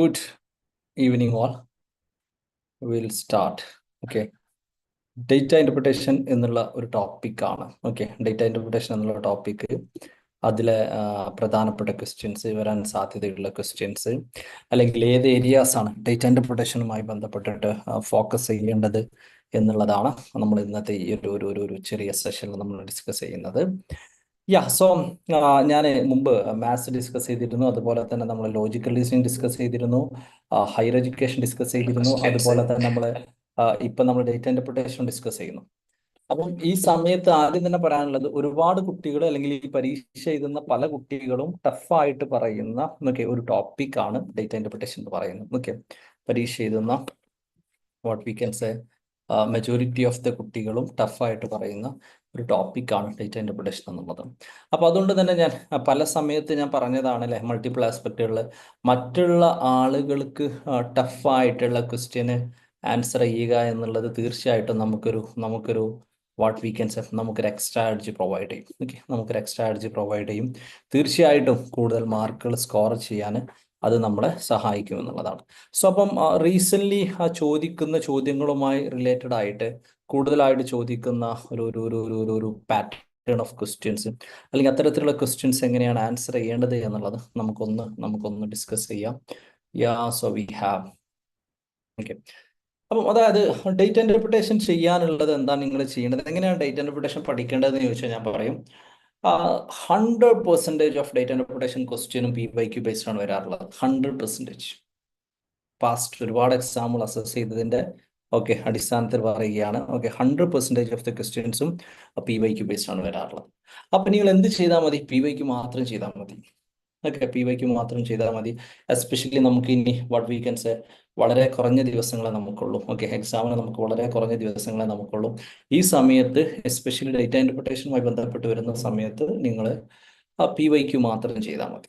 Good evening, all. We'll start. Okay. Data interpretation എന്നുള്ള ഒരു ടോപ്പിക്കാണ് ഓക്കെ ഡേറ്റ ഇന്റർപ്രിട്ടേഷൻ എന്നുള്ള ടോപ്പിക്ക് അതിലെ പ്രധാനപ്പെട്ട ക്വസ്റ്റ്യൻസ് വരാൻ സാധ്യതയുള്ള ക്വസ്റ്റ്യൻസ് അല്ലെങ്കിൽ ഏത് ഏരിയാസ് ആണ് ഡേറ്റ ഇന്റർപ്രിട്ടേഷനുമായി ബന്ധപ്പെട്ടിട്ട് ഫോക്കസ് ചെയ്യേണ്ടത് എന്നുള്ളതാണ് നമ്മൾ ഇന്നത്തെ ഈ ഒരു ഒരു ഒരു ചെറിയ സെഷനിൽ നമ്മൾ ഡിസ്കസ് ചെയ്യുന്നത് യാ സോ ഞാൻ മുമ്പ് മാത്സ് ഡിസ്കസ് ചെയ്തിരുന്നു. അതുപോലെ തന്നെ നമ്മൾ ലോജിക്കൽ റീസണിങ് ഡിസ്കസ് ചെയ്തിരുന്നു. ഹയർ എഡ്യൂക്കേഷൻ ഡിസ്കസ് ചെയ്തിരുന്നു. അതുപോലെ തന്നെ നമ്മൾ ഇപ്പൊ നമ്മൾ ഡേറ്റ ഇന്റർപ്രിട്ടേഷൻ ഡിസ്കസ് ചെയ്യുന്നു. അപ്പം ഈ സമയത്ത് ആദ്യം തന്നെ പറയാനുള്ളത് ഒരുപാട് കുട്ടികൾ അല്ലെങ്കിൽ ഈ പരീക്ഷ എഴുതുന്ന പല കുട്ടികളും ടഫായിട്ട് പറയുന്ന ഓക്കെ ഒരു ടോപ്പിക്കാണ് ഡേറ്റ ഇന്റർപ്രിട്ടേഷൻ എന്ന് പറയുന്നത്. ഓക്കെ പരീക്ഷ എഴുതുന്ന what we can say majority of the കുട്ടികളും ടഫായിട്ട് പറയുന്ന ഒരു ടോപ്പിക്കാണ് ഡേറ്റ ഇന്റർപ്രിട്ടേഷൻ എന്നുള്ളത്. അപ്പോൾ അതുകൊണ്ട് തന്നെ ഞാൻ പല സമയത്ത് ഞാൻ പറഞ്ഞതാണ് അല്ലേ മൾട്ടിപ്പിൾ ആസ്പെക്റ്റുകൾ മറ്റുള്ള ആളുകൾക്ക് ടഫായിട്ടുള്ള ക്വസ്റ്റ്യന് ആൻസർ ചെയ്യുക എന്നുള്ളത് തീർച്ചയായിട്ടും നമുക്കൊരു നമുക്കൊരു വാട്ട് വി ക്യാൻ സെഫ് നമുക്കൊരു എക്സ്ട്രാ എനർജി പ്രൊവൈഡ് ചെയ്യും. ഓക്കെ നമുക്കൊരു എക്സ്ട്രാ എനർജി പ്രൊവൈഡ് ചെയ്യും. തീർച്ചയായിട്ടും കൂടുതൽ മാർക്കുകൾ സ്കോർ ചെയ്യാൻ അത് നമ്മളെ സഹായിക്കും എന്നുള്ളതാണ് സോ അപ്പം റീസെന്റ്ലി ചോദിക്കുന്ന ചോദ്യങ്ങളുമായി റിലേറ്റഡ് ആയിട്ട് കൂടുതലായിട്ട് ചോദിക്കുന്ന ഒരു ഒരു ഒരു ഒരു ഒരു ഒരു പാറ്റേൺ ഓഫ് ക്വസ്റ്റ്യൻസ് അല്ലെങ്കിൽ അത്തരത്തിലുള്ള ക്വസ്റ്റ്യൻസ് എങ്ങനെയാണ് ആൻസർ ചെയ്യേണ്ടത് എന്നുള്ളത് നമുക്കൊന്ന് നമുക്കൊന്ന് ഡിസ്കസ് ചെയ്യാം. Yeah so we have okay അപ്പം അതായത് ഡേറ്റ് ഇന്റർപ്രിട്ടേഷൻ ചെയ്യാനുള്ളത് എന്താണ് നിങ്ങൾ ചെയ്യേണ്ടത്? എങ്ങനെയാണ് ഡേറ്റ് ഇന്റർപ്രിട്ടേഷൻ പഠിക്കേണ്ടതെന്ന് ചോദിച്ചാൽ ഞാൻ പറയും. Hundred percentage of data and protection ക്വസ്റ്റ്യനും പി വൈ ക്യു ബേസ്ഡ് ആണ് വരാറുള്ളത്. ഹൺഡ്രഡ് പെർസെന്റേജ് പാസ്റ്റ് ഒരുപാട് എക്സാമ്പിൾ അസസ് ചെയ്തതിന്റെ ഓക്കെ അടിസ്ഥാനത്തിൽ പറയുകയാണ്. Okay hundred percentage of the ക്വസ്റ്റ്യൻസും പി വൈ ക്യൂ ബേസ്ഡ് ആണ് വരാറുള്ളത്. അപ്പം നിങ്ങൾ എന്ത് ചെയ്താൽ മതി? പി വൈക്ക് മാത്രം ചെയ്താൽ മതി. ഓക്കെ പി വൈക്ക് മാത്രം ചെയ്താൽ മതി. എസ്പെഷ്യലി നമുക്ക് ഇനി വട്ട് വി കൻ സേ വളരെ കുറഞ്ഞ ദിവസങ്ങളെ നമുക്കുള്ളൂ. ഓക്കെ എക്സാമിന് നമുക്ക് വളരെ കുറഞ്ഞ ദിവസങ്ങളെ നമുക്കുള്ളൂ. ഈ സമയത്ത് എസ്പെഷ്യലി ഡേറ്റ ഇന്റർപ്രിട്ടേഷനുമായി ബന്ധപ്പെട്ട് വരുന്ന സമയത്ത് നിങ്ങൾ ആ പി വൈക്ക് മാത്രം ചെയ്താൽ മതി.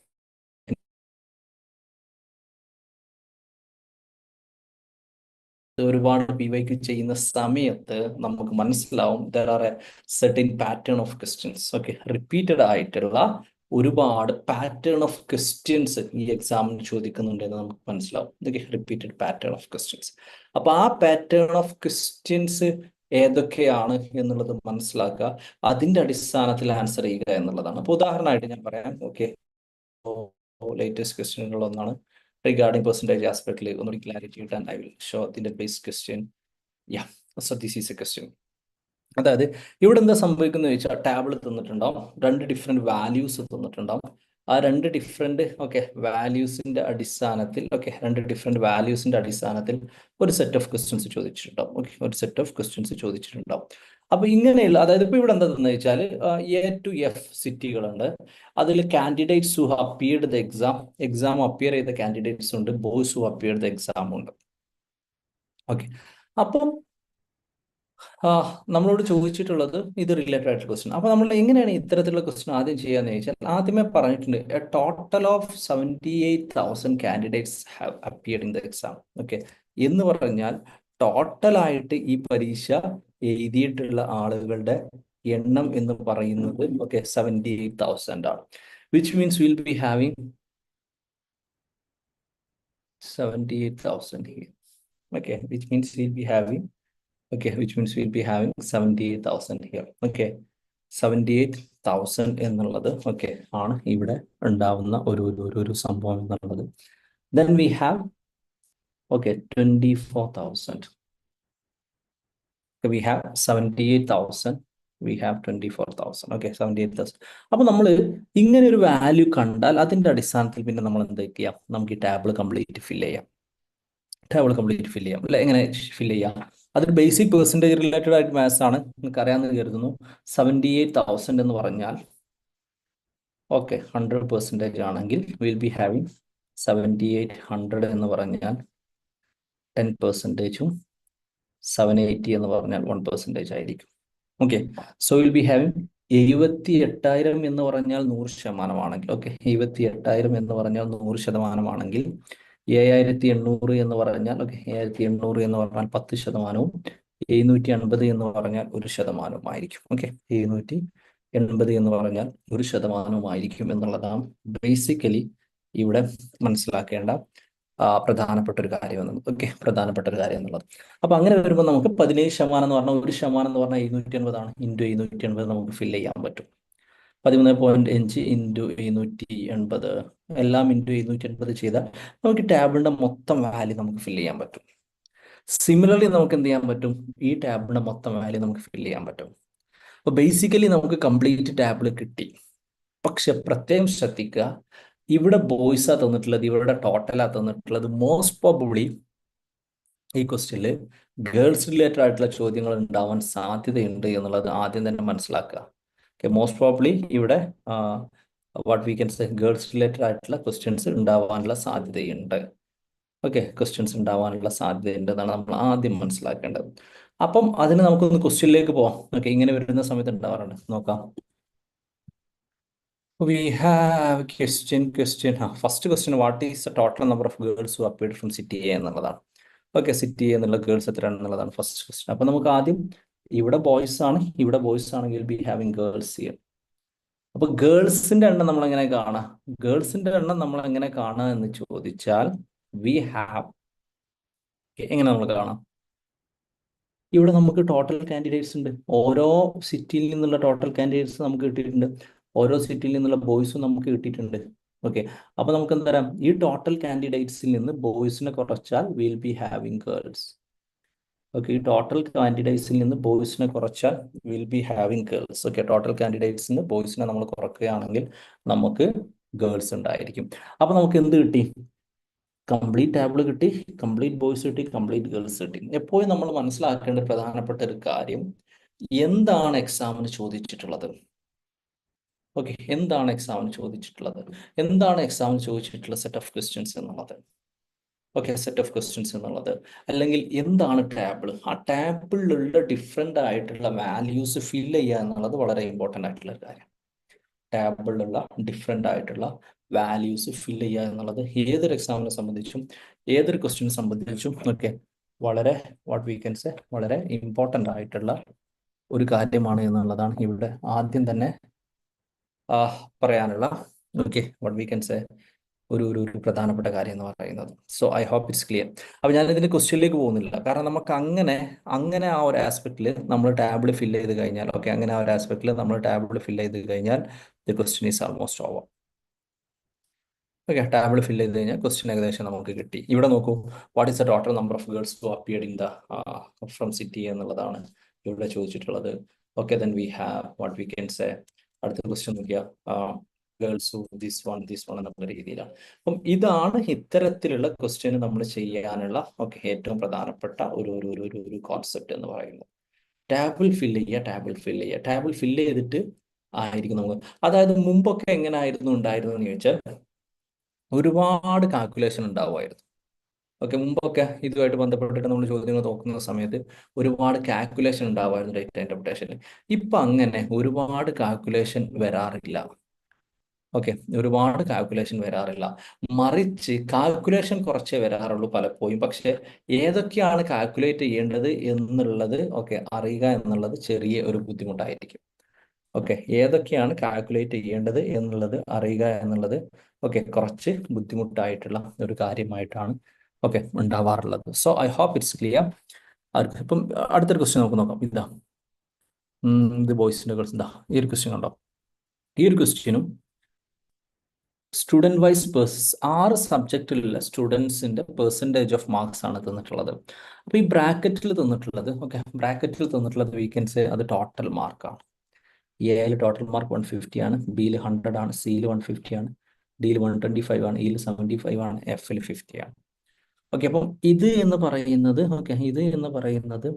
ഒരുപാട് പി വൈക്ക് ചെയ്യുന്ന സമയത്ത് നമുക്ക് മനസ്സിലാവും there are a certain pattern of questions okay repeated ആയിട്ടുള്ള ഒരുപാട് പാറ്റേൺ ഓഫ് ക്വസ്റ്റ്യൻസ് ഈ എക്സാമിന് ചോദിക്കുന്നുണ്ട് എന്ന് നമുക്ക് മനസ്സിലാവും. ഇതൊക്കെ റിപ്പീറ്റഡ് പാറ്റേൺ ഓഫ് ക്വസ്റ്റ്യൻസ് അപ്പൊ ആ പാറ്റേൺ ഓഫ് ക്വസ്റ്റ്യൻസ് ഏതൊക്കെയാണ് എന്നുള്ളത് മനസ്സിലാക്കുക. അതിന്റെ അടിസ്ഥാനത്തിൽ ആൻസർ ചെയ്യുക എന്നുള്ളതാണ്. അപ്പൊ ഉദാഹരണമായിട്ട് ഞാൻ പറയാം. ഓക്കെ ലേറ്റസ്റ്റ് ക്വസ്റ്റ്യനുകൾ ഒന്നാണ്. റിഗാർഡിംഗ് പെർസെന്റേജ് ആസ്പെക്ടിൽ ഒന്നുകൂടി ക്ലാരിറ്റി കിട്ടാൻ ഐ വിൽ ഷോ അതിന്റെ base question yeah so this is a question. അതായത് ഇവിടെ എന്താ സംഭവിക്കുന്നത് ചോദിച്ചാൽ ടാബിൾ തന്നിട്ടുണ്ടാവും രണ്ട് ഡിഫറെന്റ് വാല്യൂസ് തന്നിട്ടുണ്ടാവും. ആ രണ്ട് ഡിഫറെന്റ് ഓക്കെ വാല്യൂസിന്റെ അടിസ്ഥാനത്തിൽ ഓക്കെ രണ്ട് ഡിഫറെന്റ് വാല്യൂസിന്റെ അടിസ്ഥാനത്തിൽ ഒരു സെറ്റ് ഓഫ് ക്വസ്റ്റ്യൻസ് ചോദിച്ചിട്ടുണ്ടാവും ഓക്കെ ഒരു സെറ്റ് ഓഫ് ക്വസ്റ്റ്യൻസ് ചോദിച്ചിട്ടുണ്ടാവും. അപ്പൊ ഇങ്ങനെയുള്ള അതായത് ഇപ്പൊ ഇവിടെ എന്താന്ന് വെച്ചാൽ എ ടു എഫ് സിറ്റികളുണ്ട് അതിൽ candidates who appeared the exam exam appear ചെയ്ത കാൻഡിഡേറ്റ്സ് ഉണ്ട് boys who appeared the exam ഉണ്ട്. ഓക്കെ അപ്പം നമ്മളോട് ചോദിച്ചിട്ടുള്ളത് ഇത് റിലേറ്റഡ് ആയിട്ടുള്ള ക്വസ്റ്റൻ അപ്പൊ നമ്മൾ എങ്ങനെയാണ് ഇത്തരത്തിലുള്ള ക്വസ്റ്റൻ ആദ്യം ചെയ്യാന്ന് ചോദിച്ചാൽ ആദ്യമേ പറഞ്ഞിട്ടുണ്ട് a total of seventy eight thousand candidates have appeared in the exam okay എന്ന് പറഞ്ഞാൽ ടോട്ടലായിട്ട് ഈ പരീക്ഷ എഴുതിയിട്ടുള്ള ആളുകളുടെ എണ്ണം എന്ന് പറയുന്നത് ഓക്കെ സെവന്റി എയ്റ്റ് തൗസൻഡ് ആണ്. Which means will be having seventy eight thousand okay which means will be having okay which means seventy eight thousand here okay seventy eight thousand എന്നുള്ളത് ഓക്കെ ആണ് ഇവിടെ ഉണ്ടാവുന്ന ഒരു ഒരു ഒരു സംഭവം എന്നുള്ളത്. Then we have okay 24000 we have 78000 we have 24000 okay 78000 അപ്പോൾ നമ്മൾ ഇങ്ങനെ ഒരു വാല്യൂ കണ്ടാൽ അതിന്റെ അടിസ്ഥാനത്തിൽ പിന്നെ നമ്മൾ എന്ത് ചെയ്യാം? നമുക്ക് ഈ ടേബിൾ കംപ്ലീറ്റ് ഫിൽ ചെയ്യാം. ടേബിൾ കംപ്ലീറ്റ് ഫിൽ ചെയ്യാം. അല്ലെ? എങ്ങനെ ഫിൽ ചെയ്യാം? അതൊരു ബേസിക് പെർസെന്റേജ് റിലേറ്റഡ് ആയിട്ട് മാത്സ് ആണ്. നിങ്ങൾക്ക് അറിയാമെന്ന് കരുതുന്നു. സെവന്റി എയ്റ്റ് തൗസൻഡ് എന്ന് പറഞ്ഞാൽ ഓക്കെ ഹൺഡ്രഡ് പെർസെന്റേജ് ആണെങ്കിൽ will be having seventy eight hundred എന്ന് പറഞ്ഞാൽ ടെൻ പെർസെന്റേജും സെവൻ എയ്റ്റി എന്ന് പറഞ്ഞാൽ വൺ പെർസെന്റേജ് ആയിരിക്കും. Okay so will be having എഴുപത്തി എട്ടായിരം എന്ന് പറഞ്ഞാൽ നൂറ് ശതമാനമാണെങ്കിൽ ഓക്കെ എഴുപത്തി എട്ടായിരം എന്ന് പറഞ്ഞാൽ നൂറ് ശതമാനമാണെങ്കിൽ ഏഴായിരത്തി എണ്ണൂറ് എന്ന് പറഞ്ഞാൽ ഓക്കെ ഏഴായിരത്തി എണ്ണൂറ് എന്ന് പറഞ്ഞാൽ പത്ത് ശതമാനവും എഴുന്നൂറ്റി അൻപത് എന്ന് പറഞ്ഞാൽ ഒരു ശതമാനവും ആയിരിക്കും ഓക്കെ എഴുന്നൂറ്റി എൺപത് എന്ന് പറഞ്ഞാൽ ഒരു ശതമാനവുമായിരിക്കും എന്നുള്ളതാണ് ബേസിക്കലി ഇവിടെ മനസ്സിലാക്കേണ്ട പ്രധാനപ്പെട്ട ഒരു കാര്യം എന്നുള്ളത് ഓക്കെ പ്രധാനപ്പെട്ട ഒരു കാര്യം എന്നുള്ളത്. അപ്പൊ അങ്ങനെ വരുമ്പോൾ നമുക്ക് പതിനേഴ് ശതമാനം എന്ന് പറഞ്ഞാൽ ഒരു ശതമാനം എന്ന് പറഞ്ഞാൽ എഴുന്നൂറ്റി എൺപതാണ് ഇന്റു എഴുന്നൂറ്റി എൺപത് നമുക്ക് ഫില്ല് ചെയ്യാൻ പറ്റും. പതിമൂന്ന് പോയിന്റ് അഞ്ച് ഇന്റു എഴുന്നൂറ്റി എൺപത്. എല്ലാം ഇന്റു എഴുന്നൂറ്റി എൺപത് ചെയ്താൽ നമുക്ക് ടേബിളിന്റെ മൊത്തം വാല്യൂ നമുക്ക് ഫില്ല് ചെയ്യാൻ പറ്റും. സിമിലർലി നമുക്ക് എന്ത് ചെയ്യാൻ പറ്റും? ഈ ടേബിളിന്റെ മൊത്തം വാല്യൂ നമുക്ക് ഫില്ല് ചെയ്യാൻ പറ്റും. അപ്പോൾ ബേസിക്കലി നമുക്ക് കംപ്ലീറ്റ് ടേബിൾ കിട്ടി. പക്ഷെ പ്രത്യേകം ശ്രദ്ധിക്കുക ഇവിടെ ബോയ്സാ തന്നിട്ടുള്ളത് ഇവിടെ ടോട്ടലാ തന്നിട്ടുള്ളത് മോസ്റ്റ് പ്രോബബ്ലി ഈ ക്വസ്റ്റ്യനിൽ ഗേൾസ് റിലേറ്റഡ് ആയിട്ടുള്ള ചോദ്യങ്ങൾ ഉണ്ടാവാൻ സാധ്യതയുണ്ട് എന്നുള്ളത് ആദ്യം തന്നെ മനസ്സിലാക്കുക. മോസ്റ്റ് പ്രോബ്ലി ഇവിടെ what we can say girls related ആയിട്ടുള്ള ക്വസ്റ്റ്യൻസ് ഉണ്ടാവാനുള്ള സാധ്യതയുണ്ട്. ഓക്കെ ക്വസ്റ്റ്യൻസ് ഉണ്ടാവാനുള്ള സാധ്യതയുണ്ട് എന്നാണ് നമ്മൾ ആദ്യം മനസ്സിലാക്കേണ്ടത്. അപ്പം അതിന് നമുക്കൊന്ന് ക്വസ്റ്റ്യനിലേക്ക് പോവാം. ഓക്കെ ഇങ്ങനെ വരുന്ന സമയത്ത് ഉണ്ടാവാറുണ്ട് നോക്കാം. We have question question first question what is the total number of girls who appeared from city A എന്നുള്ളതാണ്. ഓക്കെ സിറ്റി എ എന്നുള്ള ഗേൾസ് എത്രയാണെന്നുള്ളതാണ് ഫസ്റ്റ് ക്വസ്റ്റ്യൻ അപ്പം നമുക്ക് ആദ്യം ഇവിടെ ബോയ്സ് ആണ് ഇവിടെ ബോയ്സ് ആണെങ്കിൽ ബി ഹാവിങ് ഗേൾസ് ഇയർ അപ്പൊ ഗേൾസിന്റെ എണ്ണം നമ്മൾ എങ്ങനെ കാണാം ഗേൾസിന്റെ എണ്ണം നമ്മൾ എങ്ങനെ കാണുക എന്ന് ചോദിച്ചാൽ വി ഹാവ് എങ്ങനെ നമ്മൾ കാണാം? ഇവിടെ നമുക്ക് ടോട്ടൽ കാൻഡിഡേറ്റ്സ് ഉണ്ട്. ഓരോ സിറ്റിയിൽ നിന്നുള്ള ടോട്ടൽ കാൻഡിഡേറ്റ്സ് നമുക്ക് കിട്ടിയിട്ടുണ്ട്. ഓരോ സിറ്റിയിൽ നിന്നുള്ള ബോയ്സും നമുക്ക് കിട്ടിയിട്ടുണ്ട്. ഓക്കെ അപ്പൊ നമുക്ക് എന്താ പറയാം ഈ ടോട്ടൽ കാൻഡിഡേറ്റ്സിൽ നിന്ന് ബോയ്സിനെ കുറച്ചാൽ will be having girls okay ഈ ടോട്ടൽ കാൻഡിഡേറ്റ്സിൽ നിന്ന് ബോയ്സിനെ കുറച്ചാൽ will be having girls okay total കാൻഡിഡേറ്റ്സിൽ നിന്ന് ബോയ്സിനെ നമ്മൾ കുറക്കുകയാണെങ്കിൽ നമുക്ക് ഗേൾസ് ഉണ്ടായിരിക്കും. അപ്പൊ നമുക്ക് എന്ത് കിട്ടി? കംപ്ലീറ്റ് ടേബിൾ കിട്ടി കംപ്ലീറ്റ് ബോയ്സ് കിട്ടി കംപ്ലീറ്റ് ഗേൾസ് കിട്ടി. എപ്പോഴും നമ്മൾ മനസ്സിലാക്കേണ്ട പ്രധാനപ്പെട്ട ഒരു കാര്യം എന്താണ് എക്സാമിന് ചോദിച്ചിട്ടുള്ളത്? ഓക്കെ എന്താണ് എക്സാമിന് ചോദിച്ചിട്ടുള്ളത്? എന്താണ് എക്സാമിന് ചോദിച്ചിട്ടുള്ള സെറ്റ് ഓഫ് ക്വസ്റ്റ്യൻസ് എന്നുള്ളത്. ഓക്കെ സെറ്റ് ഓഫ് ക്വസ്റ്റ്യൻസ് എന്നുള്ളത്. അല്ലെങ്കിൽ എന്താണ് ടാബിൾ? ആ ടാബിളിലുള്ള ഡിഫറെന്റ് ആയിട്ടുള്ള വാല്യൂസ് ഫിൽ ചെയ്യുക എന്നുള്ളത് വളരെ ഇമ്പോർട്ടന്റ് ആയിട്ടുള്ള ഒരു കാര്യം. ടാബിളിലുള്ള ഡിഫറെന്റ് ആയിട്ടുള്ള വാല്യൂസ് ഫിൽ ചെയ്യുക എന്നുള്ളത് ഏതൊരു എക്സാമിനെ സംബന്ധിച്ചും ഏതൊരു ക്വസ്റ്റ്യനെ സംബന്ധിച്ചും ഒക്കെ വളരെ വാട്ട് വി കൻ സെ വളരെ ഇമ്പോർട്ടന്റ് ആയിട്ടുള്ള ഒരു കാര്യമാണ് എന്നുള്ളതാണ് ഇവിടെ ആദ്യം തന്നെ പറയാനുള്ള. ഓക്കെ വാട്ട് വി കൻ സെ ഒരു ഒരു ഒരു പ്രധാനപ്പെട്ട കാര്യം എന്ന് പറയുന്നത്. So I hope it's clear അപ്പോൾ ഞാൻ ഇതിന്റെ ക്വസ്റ്റ്യനിലേക്ക് പോകുന്നില്ല. കാരണം നമുക്ക് അങ്ങനെ അങ്ങനെ ആ ഒരു ആസ്പെക്റ്റിൽ നമ്മൾ ടാബിൾ ഫില്ല് ചെയ്ത് കഴിഞ്ഞാൽ ഓക്കെ അങ്ങനെ ആ ഒരു ആസ്പെക്റ്റിൽ നമ്മൾ ടാബിൾ ഫില്ല് ചെയ്ത് കഴിഞ്ഞാൽ the question is almost over okay table fill ചെയ്ത് കഴിഞ്ഞാൽ ക്വസ്റ്റ്യൻ ഏകദേശം നമുക്ക് കിട്ടി. ഇവിടെ നോക്കൂ what is the total number of girls who appeared in the from city എന്നുള്ളതാണ് ഇവിടെ ചോദിച്ചിട്ടുള്ളത്. Okay then we have what we can say അടുത്ത ക്വസ്റ്റ്യൻ നോക്കിയാൽ girls this one this one എന്നുള്ള രീതിയിലാണ്. അപ്പം ഇതാണ് ഇത്തരത്തിലുള്ള ക്വസ്റ്റ്യൻ നമ്മൾ ചെയ്യാനുള്ള ഓക്കെ ഏറ്റവും പ്രധാനപ്പെട്ട ഒരു ഒരു ഒരു ഒരു കോൺസെപ്റ്റ് എന്ന് പറയുന്നത്. ടാബിൾ ഫില്ല് ചെയ്യുക ടാബിൾ ഫില്ല് ചെയ്യുക. ടാബിൾ ഫില്ല് ചെയ്തിട്ട് ആയിരിക്കും നമുക്ക്. അതായത് മുമ്പൊക്കെ എങ്ങനെ ആയിരുന്നു ഉണ്ടായിരുന്നു എന്ന് ചോദിച്ചാൽ ഒരുപാട് കാൽക്കുലേഷൻ ഉണ്ടാവുമായിരുന്നു. ഓക്കെ മുമ്പൊക്കെ ഇതുമായിട്ട് ബന്ധപ്പെട്ടിട്ട് നമ്മൾ ചോദ്യങ്ങൾ നോക്കുന്ന സമയത്ത് ഒരുപാട് കാൽക്കുലേഷൻ ഉണ്ടാവുമായിരുന്നു ഡേറ്റ ഇന്റർപ്രിട്ടേഷനിൽ ഇപ്പം അങ്ങനെ ഒരുപാട് കാൽക്കുലേഷൻ വരാറില്ല. ഓക്കെ ഒരുപാട് കാൽക്കുലേഷൻ വരാറില്ല. മറിച്ച് കാൽക്കുലേഷൻ കുറച്ചേ വരാറുള്ളൂ പലപ്പോഴും. പക്ഷെ ഏതൊക്കെയാണ് കാൽക്കുലേറ്റ് ചെയ്യേണ്ടത് എന്നുള്ളത് ഓക്കെ അറിയുക എന്നുള്ളത് ചെറിയ ഒരു ബുദ്ധിമുട്ടായിരിക്കും. ഓക്കെ ഏതൊക്കെയാണ് കാൽക്കുലേറ്റ് ചെയ്യേണ്ടത് എന്നുള്ളത് അറിയുക എന്നുള്ളത് ഓക്കെ കുറച്ച് ബുദ്ധിമുട്ടായിട്ടുള്ള ഒരു കാര്യമായിട്ടാണ് okay ഉണ്ടാവാറുള്ളത്. So I hope it's clear ഇപ്പം അടുത്തൊരു ക്വസ്റ്റ്യൻ നമുക്ക് നോക്കാം. ഇതാ. ഇത് ബോയ്സിന്റെ ഗേൾസ് ഇതാ ഈ ഒരു ക്വസ്റ്റ്യൻ ഉണ്ടോ? ഈ ഒരു ക്വസ്റ്റ്യനും സ്റ്റുഡന്റ് വൈസ് പേഴ്സ് ആറ് സബ്ജക്റ്റിലുള്ള സ്റ്റുഡൻസിന്റെ പെർസെന്റേജ് ഓഫ് മാർക്സ് ആണ് തന്നിട്ടുള്ളത്. അപ്പോൾ ഈ ബ്രാക്കറ്റിൽ തന്നിട്ടുള്ളത് ഓക്കെ ബ്രാക്കറ്റിൽ തന്നിട്ടുള്ളത് വീക്കെൻഡ്സ് അത് ടോട്ടൽ മാർക്കാണ് എയിൽ ടോട്ടൽ മാർക്ക് വൺ ഫിഫ്റ്റി ആണ് ബിയിൽ ഹൺഡ്രഡ് ആണ് സിയിൽ വൺ ഫിഫ്റ്റി ആണ് ഡിയിൽ വൺ ട്വന്റി ഫൈവ് ആണ് ഇയിൽ സെവന്റി ഫൈവ് ആണ് എഫിൽ ഫിഫ്റ്റി ആണ്. ഓക്കെ അപ്പം ഇത് എന്ന് പറയുന്നത് ഓക്കെ ഇത് എന്ന് പറയുന്നത്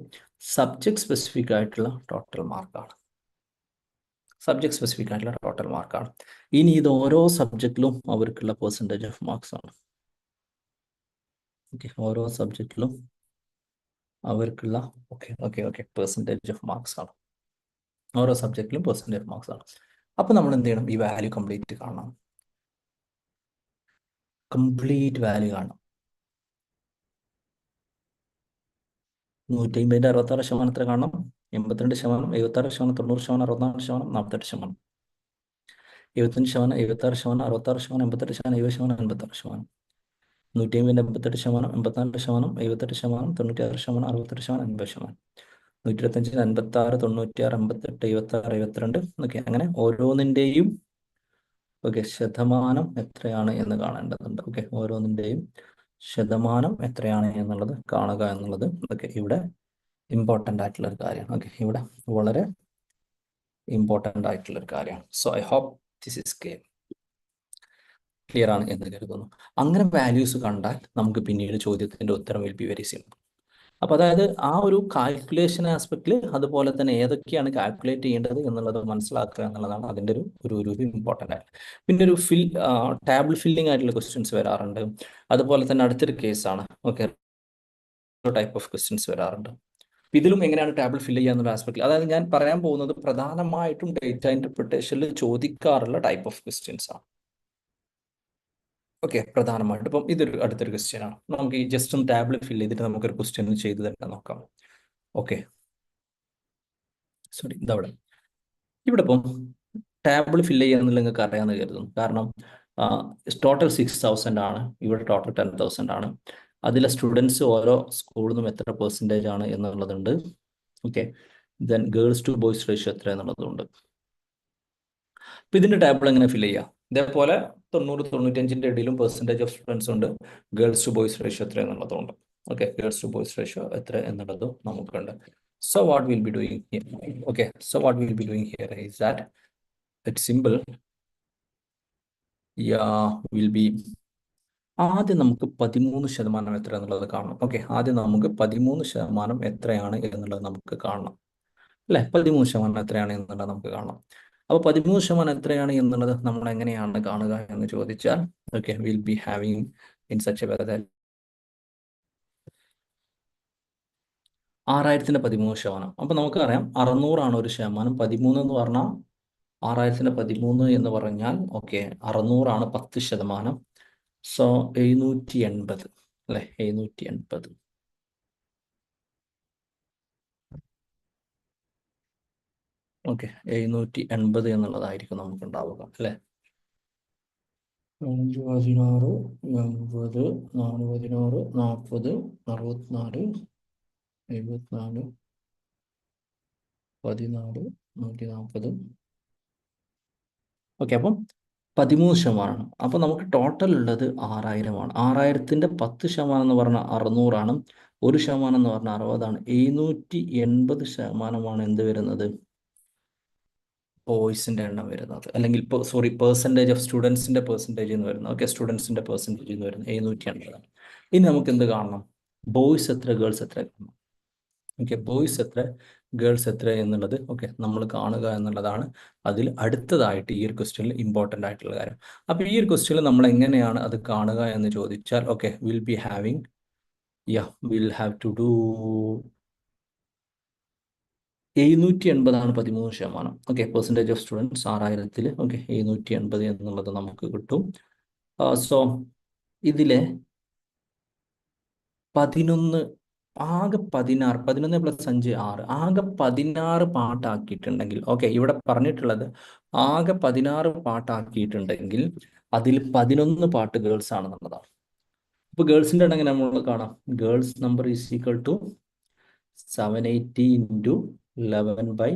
സബ്ജക്ട് സ്പെസിഫിക് ആയിട്ടുള്ള ടോട്ടൽ മാർക്കാണ് സബ്ജക്ട് സ്പെസിഫിക് ആയിട്ടുള്ള ടോട്ടൽ മാർക്കാണ് ഇനി ഇത് ഓരോ സബ്ജക്റ്റിലും അവർക്കുള്ള പെർസെന്റേജ് ഓഫ് മാർക്സ് ആണ്. ഓക്കെ ഓരോ സബ്ജക്റ്റിലും അവർക്കുള്ള okay okay okay percentage of marks ആണ്. ഓരോ സബ്ജക്റ്റിലും പെർസെന്റേജ് ഓഫ് മാർക്സ് ആണ്. അപ്പൊ നമ്മൾ എന്ത് ചെയ്യണം? ഈ വാല്യൂ കംപ്ലീറ്റ് കാണണം. കംപ്ലീറ്റ് വാല്യൂ കാണണം. നൂറ്റി അമ്പതിന്റെ അറുപത്താറ് ശതമാനം എത്ര കാണണം? എൺപത്തിരണ്ട് ശതമാനം എഴുപത്താറ് ശതമാനം തൊണ്ണൂറ് ശതമാനം അറുപത്തിനാല് ശതമാനം നാൽപ്പത്തെട്ട് ശതമാനം. എഴുപത്തഞ്ച് ശതമാനം എഴുപത്താറ് ശതമാനം അറുപത്താറ് ശതമാനം എൺപത്തെട്ട് ശതമാനം എഴുപത് ശതമാനം എൺപത്താറ് ശതമാനം. നൂറ്റി അമ്പതിന്റെ എൺപത്തെട്ട് ശതമാനം എൺപത്തിനാല് ശതമാനം എഴുപത്തെട്ട് ശതമാനം തൊണ്ണൂറ്റിയാറ് ശതമാനം അറുപത്തെട്ട് ശതമാനം എൺപത് ശതമാനം. നൂറ്റി ഇരുപത്തഞ്ചിന് അൻപത്തി ആറ് തൊണ്ണൂറ്റിയാറ് അമ്പത്തെട്ട് എഴുപത്തി ആറ് എഴുപത്തിരണ്ട് ഓക്കെ അങ്ങനെ ഓരോന്നിന്റെയും ഓക്കെ ശതമാനം എത്രയാണ് എന്ന് കാണേണ്ടതുണ്ട്. ഓക്കെ ഓരോന്നിന്റെയും ശതമാനം എത്രയാണ് എന്നുള്ളത് കാണുക എന്നുള്ളത്. ഓക്കെ ഇവിടെ ഇമ്പോർട്ടന്റ് ആയിട്ടുള്ള ഒരു കാര്യമാണ്. ഓക്കെ ഇവിടെ വളരെ ഇമ്പോർട്ടന്റ് ആയിട്ടുള്ള ഒരു കാര്യമാണ്. So I hope this is clear clear ആണ് എന്ന് കരുതുന്നു. അങ്ങനെ വാല്യൂസ് കണ്ടാൽ നമുക്ക് പിന്നീട് ചോദ്യത്തിന്റെ ഉത്തരം വിൽ ബി വെരി സിമ്പിൾ അപ്പോൾ അതായത് ആ ഒരു കാൽക്കുലേഷൻ ആസ്പെക്റ്റിൽ അതുപോലെ തന്നെ ഏതൊക്കെയാണ് കാൽക്കുലേറ്റ് ചെയ്യേണ്ടത് എന്നുള്ളത് മനസ്സിലാക്കുക എന്നുള്ളതാണ് അതിന്റെ ഒരു ഒരു ഒരു ഇമ്പോർട്ടന്റ് ആയിട്ട്. പിന്നെ ഒരു ഫിൽ ടേബിൾ ഫില്ലിംഗ് ആയിട്ടുള്ള ക്വസ്റ്റ്യൻസ് വരാറുണ്ട്. അതുപോലെ തന്നെ അടുത്തൊരു കേസാണ് ഓക്കെ ടൈപ്പ് ഓഫ് ക്വസ്റ്റ്യൻസ് വരാറുണ്ട്. ഇതിലും എങ്ങനെയാണ് ടേബിൾ ഫില്ല് ചെയ്യുക എന്നുള്ള ആസ്പെക്റ്റിൽ അതായത് ഞാൻ പറയാൻ പോകുന്നത് പ്രധാനമായിട്ടും ഡേറ്റ ഇന്റർപ്രിട്ടേഷനിൽ ചോദിക്കാറുള്ള ടൈപ്പ് ഓഫ് ക്വസ്റ്റ്യൻസ് ആണ്. ഓക്കെ പ്രധാനമായിട്ട്. ഇപ്പം ഇതൊരു അടുത്തൊരു ക്വസ്റ്റ്യൻ ആണ്. നമുക്ക് ഈ ജസ്റ്റ് ഒന്ന് ടാബിൾ ഫില്ല് ചെയ്തിട്ട് നമുക്കൊരു ക്വസ്റ്റ്യൻ ചെയ്ത് തന്നെ നോക്കാം. ഓക്കെ സോറി ഇതവിടെ ഇവിടെ. ഇപ്പം ടാബിൾ ഫില്ല് ചെയ്യാന്നുള്ള നിങ്ങൾക്ക് അറിയാമെന്ന് കരുതുന്നു. കാരണം ടോട്ടൽ സിക്സ് തൗസൻഡ് ആണ്. ഇവിടെ ടോട്ടൽ ടെൻ തൗസൻഡ് ആണ്. അതിലെ സ്റ്റുഡൻസ് ഓരോ സ്കൂളിൽ നിന്നും എത്ര പെർസെന്റേജ് ആണ് എന്നുള്ളതുണ്ട്. Okay then girls to boys ratio എത്ര എന്നുള്ളതുണ്ട്. അപ്പം ഇതിന്റെ ടേബിൾ എങ്ങനെ ഫില്ല് ചെയ്യുക ഇതേപോലെ തൊണ്ണൂറ് തൊണ്ണൂറ്റഞ്ചിന്റെ ഇടയിലും പെർസെന്റേജ് ഓഫ് സ്റ്റുഡൻസ് ഉണ്ട്. ഗേൾസ് ടു ബോയ്സ് റേഷ്യോ എത്ര എന്നുള്ളതുണ്ട്. Okay girls to boys ratio എത്ര എന്നുള്ളതും നമുക്കുണ്ട്. So what will be doing here okay so what will be doing here is that it simple yeah will be ആദ്യം നമുക്ക് പതിമൂന്ന് ശതമാനം എത്ര എന്നുള്ളത് കാണണം. ഓക്കെ ആദ്യം നമുക്ക് പതിമൂന്ന് ശതമാനം എത്രയാണ് എന്നുള്ളത് നമുക്ക് കാണണം. അല്ലെ? പതിമൂന്ന് ശതമാനം എത്രയാണ് എന്നുള്ളത് നമുക്ക് കാണണം. അപ്പോൾ പതിമൂന്ന് ശതമാനം എത്രയാണ് എന്നുള്ളത് നമ്മൾ എങ്ങനെയാണ് കാണുക എന്ന് ചോദിച്ചാൽ okay will be having in such a ആറായിരത്തിന്റെ പതിമൂന്ന് ശതമാനം. അപ്പൊ നമുക്കറിയാം അറുന്നൂറാണ് ഒരു ശതമാനം. പതിമൂന്ന് എന്ന് പറഞ്ഞാൽ ആറായിരത്തിന്റെ പതിമൂന്ന് എന്ന് പറഞ്ഞാൽ ഓക്കെ അറുന്നൂറാണ് പത്ത് ശതമാനം. സോ എഴുന്നൂറ്റി എൺപത് അല്ലെ? എഴുന്നൂറ്റി എൺപത് ഓക്കെ എഴുന്നൂറ്റി എൺപത് എന്നുള്ളതായിരിക്കും നമുക്ക് ഉണ്ടാവുക അല്ലെ? അഞ്ച് പതിനാറ് എൺപത് നാല് പതിനാറ് നാൽപ്പത് അറുപത്തിനാല് എഴുപത്തിനാല് പതിനാല് നൂറ്റി നാൽപ്പത് ഓക്കെ അപ്പം പതിമൂന്ന് ശതമാനമാണ് അപ്പോൾ നമുക്ക് ടോട്ടൽ ഉള്ളത് ആറായിരമാണ്. ആറായിരത്തിന്റെ പത്ത് ശതമാനം എന്ന് പറഞ്ഞാൽ അറുന്നൂറാണ്. ഒരു ശതമാനം എന്ന് പറഞ്ഞാൽ അറുപതാണ്. എഴുന്നൂറ്റി എൺപത് ശതമാനമാണ് എന്ത് വരുന്നത്? ബോയ്സിന്റെ എണ്ണം വരുന്നത്. അല്ലെങ്കിൽ ഇപ്പോൾ സോറി പെർസെന്റേജ് ഓഫ് സ്റ്റുഡൻസിന്റെ പെർസെന്റേജ് എന്ന് വരുന്നത്. ഓക്കെ സ്റ്റുഡൻസിന്റെ പെർസെന്റേജ് എന്ന് വരുന്നത് എഴുന്നൂറ്റി എൺപതാണ്. ഇനി നമുക്ക് എന്ത് കാണണം? ബോയ്സ് എത്ര ഗേൾസ് എത്ര? കാണണം ഓക്കെ ബോയ്സ് എത്ര? ഗേൾസ് എത്ര എന്നുള്ളത് ഓക്കെ നമ്മൾ കാണുക എന്നുള്ളതാണ് അതിൽ അടുത്തതായിട്ട് ഈ ഒരു ക്വസ്റ്റ്യനിൽ ഇമ്പോർട്ടന്റ് ആയിട്ടുള്ള കാര്യം. അപ്പോൾ ഈ ഒരു ക്വസ്റ്റ്യനിൽ നമ്മൾ എങ്ങനെയാണ് അത് കാണുക എന്ന് ചോദിച്ചാൽ okay will be having yeah will have to do എഴുന്നൂറ്റി എൺപതാണ് പതിമൂന്ന് ശതമാനം. ഓക്കെ പെർസെന്റേജ് ഓഫ് സ്റ്റുഡൻസ് ആറായിരത്തിൽ ഓക്കെ എഴുന്നൂറ്റി എൺപത് എന്നുള്ളത് നമുക്ക് കിട്ടും. സോ ഇതിലെ പതിനൊന്ന് ആകെ പതിനാറ് പതിനൊന്ന് പ്ലസ് അഞ്ച് ആറ്. ആകെ പതിനാറ് പാട്ടാക്കിയിട്ടുണ്ടെങ്കിൽ ഓക്കെ ഇവിടെ പറഞ്ഞിട്ടുള്ളത് ആകെ പതിനാറ് പാട്ടാക്കിയിട്ടുണ്ടെങ്കിൽ അതിൽ പതിനൊന്ന് പാട്ട് ഗേൾസ് ആണെന്നുള്ളതാണ്. ഇപ്പൊ ഗേൾസിന്റെ ഉണ്ടെങ്കിൽ നമ്മൾ കാണാം? Girls number is equal to seven eighty into eleven by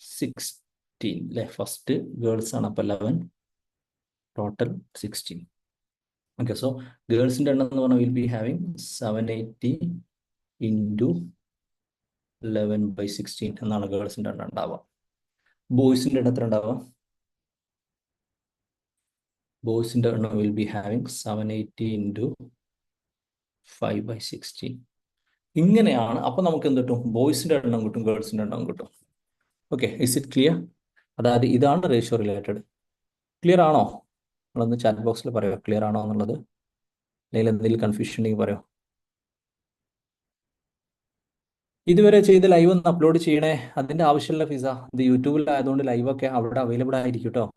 sixteen അല്ലെ? ഫസ്റ്റ് ഗേൾസ് ആണ് അപ്പൊ eleven total sixteen okay so ഗേൾസിന്റെ എണ്ണം എന്ന് പറഞ്ഞാൽ will be having seven eighty into eleven by sixteen എന്നാണ് ഗേൾസിന്റെ എണ്ണം ഉണ്ടാവുക. ബോയ്സിന്റെ എത്ര ഉണ്ടാവുക? ബോയ്സിന്റെ എണ്ണം will be having seven eighty into five by sixteen ഇങ്ങനെയാണ് അപ്പോൾ നമുക്ക് എന്ത് കിട്ടും? ബോയ്സിന്റെ എണ്ണം കിട്ടും ഗേൾസിന്റെ എണ്ണം കിട്ടും. ഓക്കെ ഇസ് ഇറ്റ് ക്ലിയർ അതായത് ഇതാണ് റേഷ്യോ റിലേറ്റഡ് ക്ലിയർ ആണോ? നിങ്ങളൊന്ന് ചാറ്റ് ബോക്സിൽ പറയോ? ക്ലിയർ ആണോ എന്നുള്ളത്? അല്ലെങ്കിൽ എന്തെങ്കിലും കൺഫ്യൂഷൻ ഉണ്ടെങ്കിൽ പറയോ? ഇതുവരെ ചെയ്ത് ലൈവ് ഒന്ന് അപ്ലോഡ് ചെയ്യണേ. അതിന്റെ ആവശ്യമുള്ള ഫിസ. ഇത് യൂട്യൂബിലായതുകൊണ്ട് ലൈവൊക്കെ അവിടെ അവൈലബിൾ ആയിരിക്കും കേട്ടോ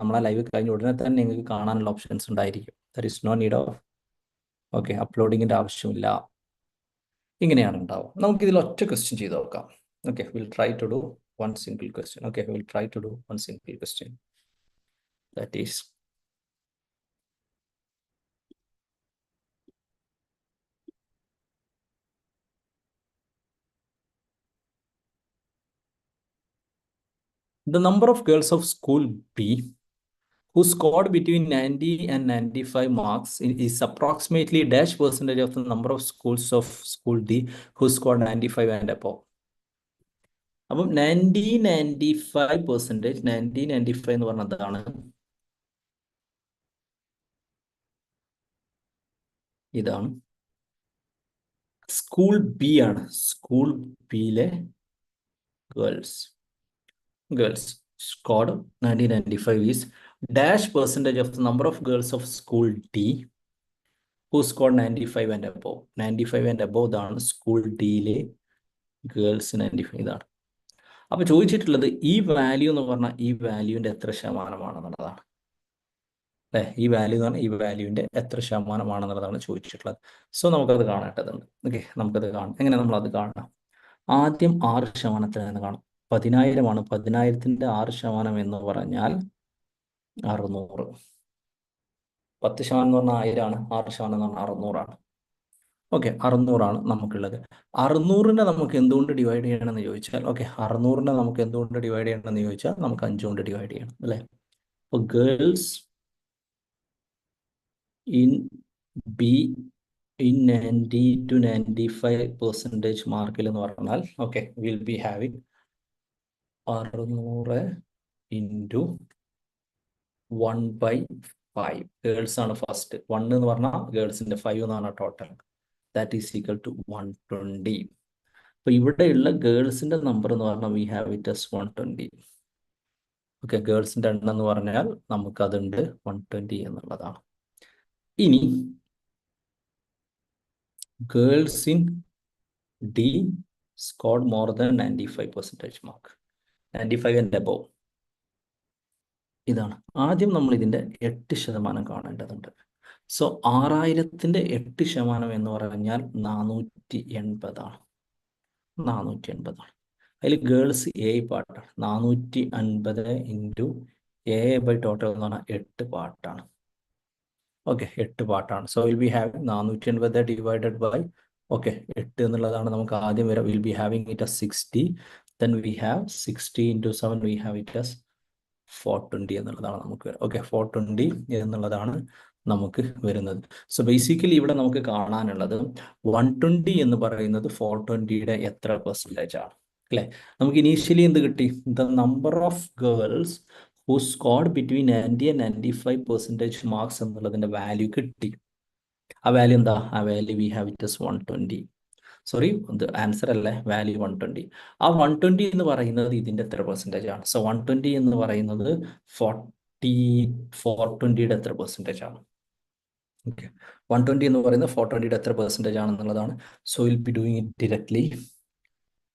നമ്മളെ ലൈവ് കഴിഞ്ഞ ഉടനെ തന്നെ നിങ്ങൾക്ക് കാണാനുള്ള ഓപ്ഷൻസ് ഉണ്ടായിരിക്കും. There is no need of okay അപ്ലോഡിങ്ങിന്റെ ആവശ്യമില്ല. ഇങ്ങനെയാണ് ഉണ്ടാവുക. നമുക്ക് ഇതിൽ ഒറ്റ ക്വസ്റ്റ്യൻ ചെയ്ത് നോക്കാം. Okay will try to do one single question okay will try to do one single question that is The number of girls of school B who scored between 90 and 95 marks is approximately dash percentage of the number of schools of school D who scored 95 and above. അപ്പം ninety ninety five percentage ninety ninety five എന്ന് പറഞ്ഞതാണ് ഇതാണ് school B ആണ് school ബിയിലെ girls girls scored nineteen ninety five is dash percentage of number of girls of school D who scored ninety five and above ninety five and above ഇതാണ് school ഡിയിലെ girls ninety five ഇതാണ്. അപ്പോൾ ചോദിച്ചിട്ടുള്ളത് ഈ value എന്ന് പറഞ്ഞാൽ ഈ വാല്യൂവിന്റെ എത്ര ശതമാനമാണെന്നുള്ളതാണ്. അല്ലെ? ഈ വാല്യൂ എന്ന് പറഞ്ഞാൽ ഈ വാല്യൂവിന്റെ എത്ര ശതമാനമാണെന്നുള്ളതാണ് ചോദിച്ചിട്ടുള്ളത്. സോ നമുക്കത് കാണേണ്ടതുണ്ട്. ഓക്കെ നമുക്കത് കാണാം. എങ്ങനെ നമ്മളത് കാണാം? ആദ്യം ആറ് ശതമാനത്തിൽ നിന്ന് കാണാം. പതിനായിരമാണ്. പതിനായിരത്തിന്റെ ആറ് ശതമാനം എന്ന് പറഞ്ഞാൽ അറുന്നൂറ്. പത്ത് ശതമാനം എന്ന് പറഞ്ഞാൽ ആയിരമാണ്. ആറ് ശതമാനം എന്ന് പറഞ്ഞാൽ അറുന്നൂറാണ്. ഓക്കെ അറുന്നൂറാണ് നമുക്കുള്ളത്. അറുന്നൂറിനെ നമുക്ക് എന്തുകൊണ്ട് ഡിവൈഡ് ചെയ്യണമെന്ന് ചോദിച്ചാൽ ഓക്കെ അറുന്നൂറിനെ നമുക്ക് എന്തുകൊണ്ട് ഡിവൈഡ് ചെയ്യണമെന്ന് ചോദിച്ചാൽ നമുക്ക് അഞ്ചുകൊണ്ട് ഡിവൈഡ് ചെയ്യണം അല്ലേ? അപ്പോൾ girls in B in ninety to ninety five percentage മാർക്കിൽ എന്ന് പറഞ്ഞാൽ ഓക്കെ വിൽ ബി ഹാവിങ് അറുന്നൂറ് into one by five girls ആണ് ഫസ്റ്റ് വൺ എന്ന് പറഞ്ഞാൽ ഗേൾസിന്റെ ഫൈവ് എന്നാണ് total that is equal to one twenty അപ്പോൾ ഇവിടെയുള്ള ഗേൾസിന്റെ നമ്പർ എന്ന് പറഞ്ഞാൽ we have it as one twenty okay ഗേൾസിന്റെ എണ്ണം എന്ന് പറഞ്ഞാൽ നമുക്കതുണ്ട് വൺ ട്വന്റി എന്നുള്ളതാണ്. ഇനി girls in D scored more than ninety five percentage mark ninety five and above ഇതാണ്. ആദ്യം നമ്മൾ ഇതിന്റെ എട്ട് ശതമാനം കാണേണ്ടതുണ്ട്. സോ ആറായിരത്തിന്റെ എട്ട് ശതമാനം എന്ന് പറഞ്ഞാൽ നാനൂറ്റി എൺപതാണ് നാനൂറ്റി എൺപതാണ് അതിൽ ഗേൾസ് എ പാട്ടാണ്. നാനൂറ്റി അൻപത് ഇന്റു എ ബൈ ടോട്ടൽ എന്ന് പറഞ്ഞാൽ എട്ട് പാട്ടാണ്. ഓക്കെ എട്ട് പാട്ടാണ്. സോ വിൽ ബി ഹാവിങ് നാനൂറ്റി എൺപത് ഡിവൈഡഡ് ബൈ ഓക്കെ എട്ട് എന്നുള്ളതാണ് നമുക്ക് ആദ്യം വരെ. Will be having it a sixty then we have sixty into seven we have it as four twenty എന്നുള്ളതാണ് നമുക്ക് ഓക്കെ ഫോർ ട്വന്റി എന്നുള്ളതാണ് നമുക്ക് വരുന്നത്. സോ ബേസിക്കലി ഇവിടെ നമുക്ക് കാണാനുള്ളത് വൺ ട്വന്റി എന്ന് പറയുന്നത് ഫോർ ട്വന്റിയുടെ എത്ര പെർസെന്റേജ് ആണ്. അല്ലേ? നമുക്ക് ഇനീഷ്യലി എന്ത് കിട്ടി? The number of girls who scored between ninety and ninety five percentage marks എന്നുള്ളതിന്റെ വാല്യൂ കിട്ടി. ആ വാല്യൂ എന്താ? ആ value we have it as one twenty sorry answer അല്ലേ വാല്യൂ വൺ ട്വന്റി ആ വൺ ട്വന്റി എന്ന് പറയുന്നത് ഇതിന്റെ എത്ര പെർസെന്റേജ് ആണ്? സോ വൺ ട്വന്റി എന്ന് പറയുന്നത് ഫോർട്ടി ഫോർ ട്വന്റിയുടെ എത്ര പെർസെന്റേജ് ആണ്? ഓക്കെ വൺ ട്വന്റി എന്ന് പറയുന്നത് ഫോർ ട്വന്റിയുടെ എത്ര percentage ആണെന്നുള്ളതാണ് so will be doing it directly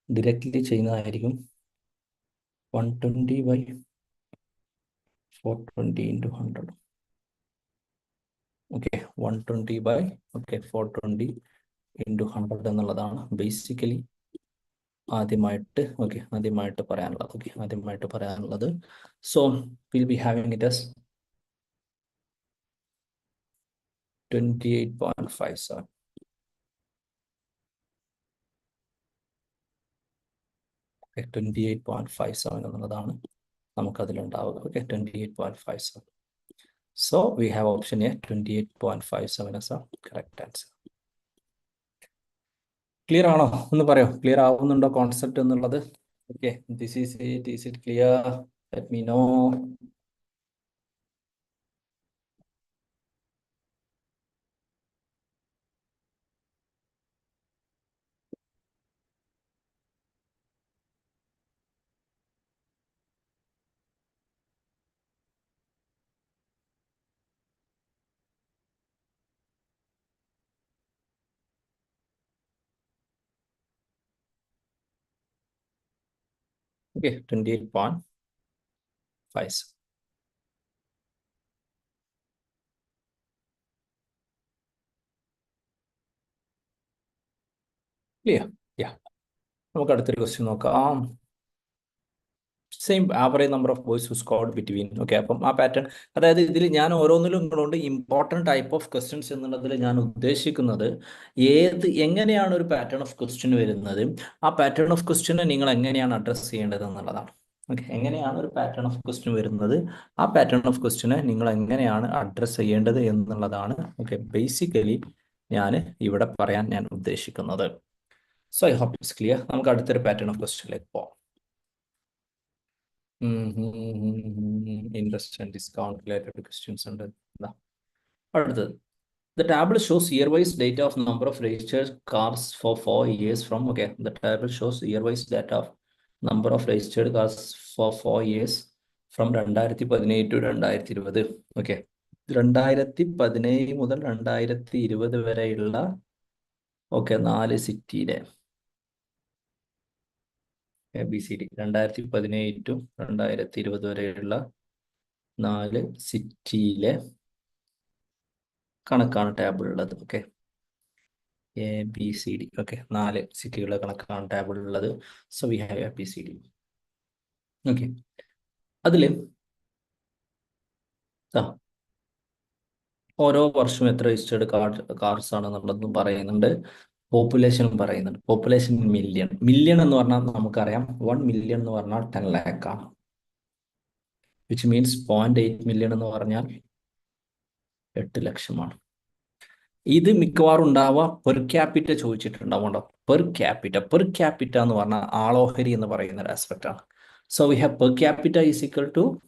directly ചെയ്യുന്നതായിരിക്കും one twenty by four twenty into hundred okay one twenty by okay four twenty into hundred എന്നുള്ളതാണ് basically ആദ്യമായിട്ട് ഓക്കെ ആദ്യമായിട്ട് പറയാനുള്ളത് ഓക്കെ ആദ്യമായിട്ട് പറയാനുള്ളത്. So will be having it as twenty eight point five seven twenty eight point five seven എന്നുള്ളതാണ് നമുക്കതിലുണ്ടാവുക. Okay twenty eight point five seven so we have option A twenty eight point five seven is a correct answer clear ആണോ? ഒന്ന് പറയോ. Clear ആവുന്നുണ്ടോ concept എന്നുള്ളത്? Okay this is it is it clear let me know okay twenty eight point five clear yeah നമുക്ക് അടുത്തൊരു question നോക്കാം same average number of boys who scored between okay അപ്പം ആ പാറ്റേൺ അതായത് ഇതിൽ ഞാൻ ഓരോന്നിലും നിങ്ങളുണ്ട് ഇമ്പോർട്ടന്റ് ടൈപ്പ് ഓഫ് ക്വസ്റ്റ്യൻസ് എന്നുള്ളതിൽ ഞാൻ ഉദ്ദേശിക്കുന്നത് ഏത് എങ്ങനെയാണ് ഒരു പാറ്റേൺ ഓഫ് ക്വസ്റ്റ്യൻ വരുന്നത്? ആ പാറ്റേൺ ഓഫ് ക്വസ്റ്റ്യനെ നിങ്ങൾ എങ്ങനെയാണ് അഡ്രസ്സ് ചെയ്യേണ്ടത് എന്നുള്ളതാണ്. ഓക്കെ എങ്ങനെയാണ് ഒരു പാറ്റേൺ ഓഫ് ക്വസ്റ്റ്യൻ വരുന്നത്? ആ പാറ്റേൺ ഓഫ് ക്വസ്റ്റ്യനെ നിങ്ങൾ എങ്ങനെയാണ് അഡ്രസ്സ് ചെയ്യേണ്ടത് എന്നുള്ളതാണ് ഓക്കെ ബേസിക്കലി ഞാൻ ഇവിടെ പറയാൻ ഞാൻ ഉദ്ദേശിക്കുന്നത്. So I hope it's clear നമുക്ക് അടുത്തൊരു പാറ്റേൺ ഓഫ് ക്വസ്റ്റ്യനിലേക്ക് പോകാം interest and discount related questions ഉണ്ട്. അടുത്തത് The table shows year-wise data of number of registered cars for four years from, okay, the table shows year-wise data of number of registered cars for four years from രണ്ടായിരത്തി പതിനേഴ് to രണ്ടായിരത്തി ഇരുപത് okay രണ്ടായിരത്തി പതിനേഴ് മുതൽ രണ്ടായിരത്തി ഇരുപത് വരെയുള്ള ഓക്കെ നാല് സിറ്റിയിലെ ബി സി ഡി. രണ്ടായിരത്തി പതിനേഴ് ടു രണ്ടായിരത്തി ഇരുപത് വരെയുള്ള നാല് സിറ്റിയിലെ കണക്കാണ് ടാബിളുള്ളത് okay A B C D. Okay നാല് സിറ്റികളുടെ കണക്കാണ് ടാബിളുള്ളത് so we have A B C D okay അതിൽ ഓരോ വർഷം എത്ര രജിസ്റ്റേർഡ് കാർ കാർസ് ആണെന്നുള്ളതും പറയുന്നുണ്ട്. പോപ്പുലേഷനും പറയുന്നുണ്ട്. പോപ്പുലേഷൻ മില്യൺ മില്യൺ എന്ന് പറഞ്ഞാൽ നമുക്കറിയാം. വൺ മില്യൺ എന്ന് പറഞ്ഞാൽ ടെൻ ലാക്ക് ആണ്. Which means point eight million എന്ന് പറഞ്ഞാൽ എട്ട് ലക്ഷമാണ് ഇത് മിക്കവാറും ഉണ്ടാവുക പെർ ക്യാപിറ്റ ചോദിച്ചിട്ടുണ്ടാവും കേട്ടോ. പെർ ക്യാപിറ്റ പെർ ക്യാപിറ്റ എന്ന് പറഞ്ഞാൽ ആളോഹരി എന്ന് പറയുന്ന ഒരു ആസ്പെക്ട് ആണ്. So we have per capita is equal to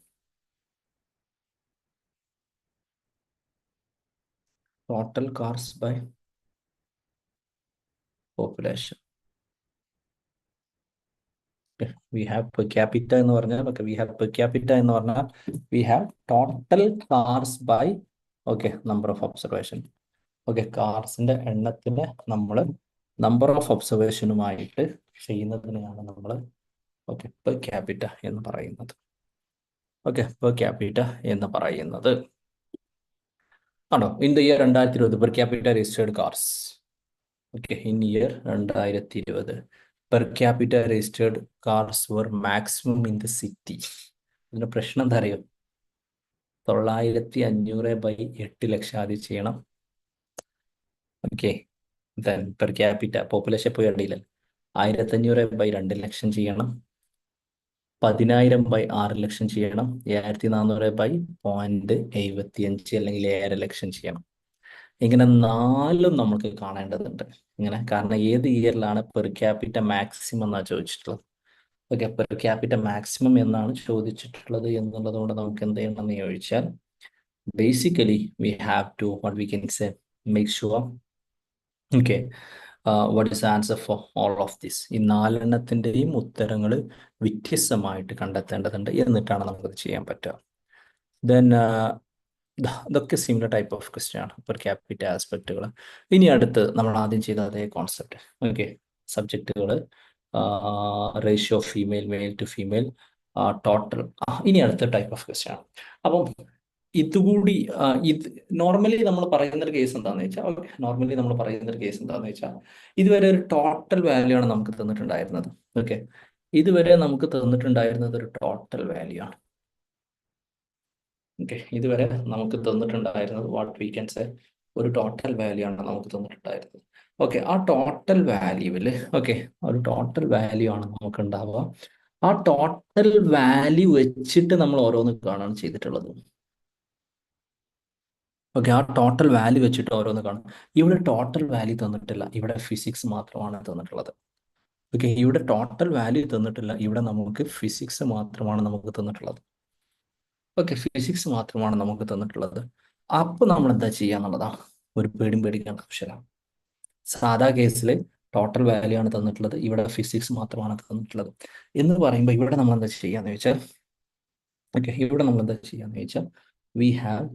total cars by population we have per capita എന്ന് പറഞ്ഞാൽ okay we have per capita എന്ന് പറഞ്ഞാൽ we have total cars by okay number of observation okay കാർസിന്റെ എണ്ണത്തിന് നമ്മൾ number of ഒബ്സർവേഷനുമായിട്ട് ചെയ്യുന്നതിനെയാണ് നമ്മൾ okay per capita എന്ന് പറയുന്നത്. Okay per capita എന്ന് പറയുന്നത്. ആണോ? ഇന്ത്യ രണ്ടായിരത്തി ഇരുപത് per capita registered cars okay in year രണ്ടായിരത്തി ഇരുപത് per capita registered cars were maximum in the city ഇതിന്റെ പ്രശ്നം എന്താ അറിയോ? തൊള്ളായിരത്തി അഞ്ഞൂറ് ബൈ എട്ട് ലക്ഷം ആദ്യം ചെയ്യണം. Okay then per capita population പോയി അടിയില്ല ആയിരത്തി അഞ്ഞൂറ് ബൈ രണ്ട് ലക്ഷം ചെയ്യണം. പതിനായിരം ബൈ ആറ് ലക്ഷം ചെയ്യണം. ഏഴായിരത്തി നാനൂറ് ബൈ പോയിന്റ് എഴുപത്തി അഞ്ച് അല്ലെങ്കിൽ ഏഴര ലക്ഷം ചെയ്യണം. ഇങ്ങനെ നാലും നമുക്ക് കാണേണ്ടതുണ്ട്. ഇങ്ങനെ കാരണം ഏത് ഇയറിലാണ് പെർ ക്യാപിറ്റ മാക്സിമം എന്നാണ് ചോദിച്ചിട്ടുള്ളത്? ഓക്കെ പെർ ക്യാപിറ്റ മാക്സിമം എന്നാണ് ചോദിച്ചിട്ടുള്ളത് എന്നുള്ളത് കൊണ്ട് നമുക്ക് എന്ത് ചെയ്യണമെന്ന് ചോദിച്ചാൽ basically we have to what we can say make sure okay what is answer for all of this ഈ നാലെണ്ണത്തിന്റെയും ഉത്തരങ്ങൾ വ്യത്യസ്തമായിട്ട് കണ്ടെത്തേണ്ടതുണ്ട്. എന്നിട്ടാണ് നമുക്കത് ചെയ്യാൻ പറ്റുക. ദെൻ ഇതൊക്കെ സിമിലർ ടൈപ്പ് ഓഫ് ക്വസ്റ്റ്യൻ ആണ്. പെർ ക്യാപിറ്റ ആസ്പെക്റ്റുകൾ ഇനി അടുത്ത് നമ്മൾ ആദ്യം ചെയ്ത അതേ concept okay സബ്ജക്റ്റുകൾ ratio female male to female total ഇനി അടുത്ത ടൈപ്പ് ഓഫ് ക്വസ്റ്റ്യൻ ആണ്. അപ്പം ഇതുകൂടി ഇത് നോർമലി നമ്മൾ പറയുന്ന ഒരു കേസ് എന്താണെന്ന് വെച്ചാൽ ഓക്കെ നോർമലി നമ്മൾ പറയുന്ന ഒരു കേസ് എന്താണെന്ന് വെച്ചാൽ ഇതുവരെ ഒരു ടോട്ടൽ വാല്യൂ ആണ് നമുക്ക് തന്നിട്ടുണ്ടായിരുന്നത്. ഓക്കെ ഇതുവരെ നമുക്ക് തന്നിട്ടുണ്ടായിരുന്നത് ഒരു ടോട്ടൽ വാല്യൂ ആണ്. ഓക്കെ ഇതുവരെ നമുക്ക് തന്നിട്ടുണ്ടായിരുന്നത് വാട്ട് വി ക്യാൻ സേ ഒരു ടോട്ടൽ വാല്യൂ ആണ് നമുക്ക് തന്നിട്ടുണ്ടായിരുന്നത്. ഓക്കെ ആ ടോട്ടൽ വാല്യൂവിൽ ഓക്കെ ഒരു ടോട്ടൽ വാല്യൂ ആണ് നമുക്ക് ഉണ്ടാവുക ആ ടോട്ടൽ വാല്യൂ വെച്ചിട്ട് നമ്മൾ ഓരോന്ന് കാണാണ് ചെയ്തിട്ടുള്ളത്. ഓക്കെ ആ ടോട്ടൽ വാല്യൂ വെച്ചിട്ട് ഓരോന്ന് കാണും. ഇവിടെ ടോട്ടൽ വാല്യൂ തന്നിട്ടില്ല. ഇവിടെ ഫിസിക്സ് മാത്രമാണ് തന്നിട്ടുള്ളത്. ഓക്കെ ഇവിടെ ടോട്ടൽ വാല്യൂ തന്നിട്ടില്ല. ഇവിടെ നമുക്ക് ഫിസിക്സ് മാത്രമാണ് നമുക്ക് തന്നിട്ടുള്ളത്. ഓക്കെ ഫിസിക്സ് മാത്രമാണ് നമുക്ക് തന്നിട്ടുള്ളത്. അപ്പോൾ നമ്മൾ എന്താ ചെയ്യുക എന്നുള്ളതാണ് ഒരു പേടിയും പേടിക്കേണ്ട ആവശ്യമില്ല. സാധാ കേസിൽ ടോട്ടൽ വാല്യൂ ആണ് തന്നിട്ടുള്ളത്. ഇവിടെ ഫിസിക്സ് മാത്രമാണ് തന്നിട്ടുള്ളത്. എന്ന് പറയുമ്പോൾ ഇവിടെ നമ്മൾ എന്താ ചെയ്യാന്ന് ചോദിച്ചാൽ ഓക്കെ ഇവിടെ നമ്മൾ എന്താ ചെയ്യാന്ന് ചോദിച്ചാൽ വി ഹാവ്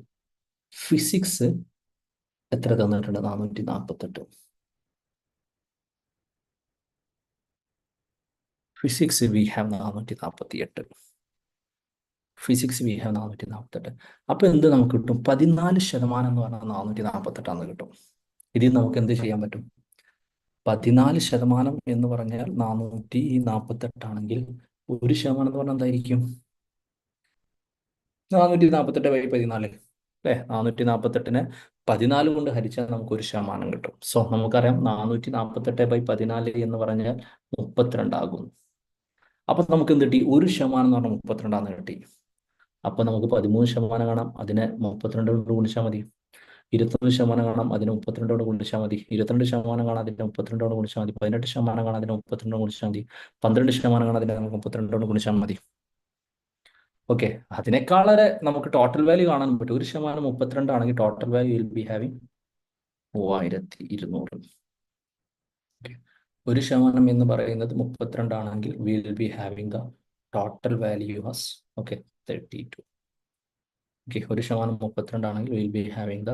ഫിസിക്സ് എത്ര തന്നിട്ടുണ്ട്? നാനൂറ്റി നാൽപ്പത്തെട്ട് ഫിസിക്സ് വി ഹാവ് നാനൂറ്റി നാൽപ്പത്തി എട്ട് ഫിസിക്സ് വി ഹാവ് നാനൂറ്റി നാൽപ്പത്തെട്ട് അപ്പോൾ എന്ത് നമുക്ക് കിട്ടും? പതിനാല് ശതമാനം എന്ന് പറഞ്ഞാൽ നാനൂറ്റി നാൽപ്പത്തെട്ടാന്ന് കിട്ടും. ഇതിൽ നമുക്ക് എന്ത് ചെയ്യാൻ പറ്റും? പതിനാല് ശതമാനം എന്ന് പറഞ്ഞാൽ നാനൂറ്റി നാൽപ്പത്തെട്ടാണെങ്കിൽ ഒരു ശതമാനം എന്ന് പറഞ്ഞാൽ എന്തായിരിക്കും? നാനൂറ്റി നാൽപ്പത്തെട്ട് ബൈ പതിനാല്. അല്ലേ? നാനൂറ്റി നാൽപ്പത്തെട്ടിനെ പതിനാല് കൊണ്ട് ഹരിച്ചാൽ നമുക്ക് ഒരു ശതമാനം കിട്ടും. സോ നമുക്കറിയാം നാനൂറ്റി നാൽപ്പത്തെട്ട് ബൈ പതിനാല് എന്ന് പറഞ്ഞാൽ മുപ്പത്തിരണ്ടാകും അപ്പൊ നമുക്ക് എന്ത് കിട്ടി? ഒരു ശതമാനം എന്ന് പറഞ്ഞാൽ മുപ്പത്തിരണ്ടാന്ന് കിട്ടി. അപ്പൊ നമുക്ക് പതിമൂന്ന് ശതമാനം കാണാം അതിനെ മുപ്പത്തിരണ്ട് കൊണ്ട് ഗുണിച്ചാൽ മതി. ഇരുപത്തൊന്ന് ശതമാനം കാണാം അതിന് മുപ്പത്തിരണ്ട് കൊണ്ട് ഗുണിച്ചാൽ മതി. ഇരുപത്തിരണ്ട് ശതമാനം കാണാം അതിന് മുപ്പത്തിരണ്ട് കൊണ്ട് ഗുണിച്ചാൽ മതി. പതിനെട്ട് ശതമാനം കാണാം അതിന് മുപ്പത്തിരണ്ട് കൊണ്ട് ഗുണിച്ചാൽ മതി. പന്ത്രണ്ട് ശതമാനം കാണാം അതിന് നമുക്ക് മുപ്പത്തിരണ്ട് കൊണ്ട് ഗുണിച്ചാൽ മതി. ഓക്കെ. അതിനേക്കാളെ നമുക്ക് ടോട്ടൽ വാല്യൂ കാണാൻ പറ്റും. ഒരു ശതമാനം മുപ്പത്തിരണ്ട് ആണെങ്കിൽ total value will be having മൂവായിരത്തി ഇരുന്നൂറ്. ഒരു ശതമാനം എന്ന് പറയുന്നത് മുപ്പത്തിരണ്ട് ആണെങ്കിൽ will be having the total value has okay. Thirty two okay ഒരു ശതമാനം മുപ്പത്തിരണ്ട് ആണെങ്കിൽ will be having the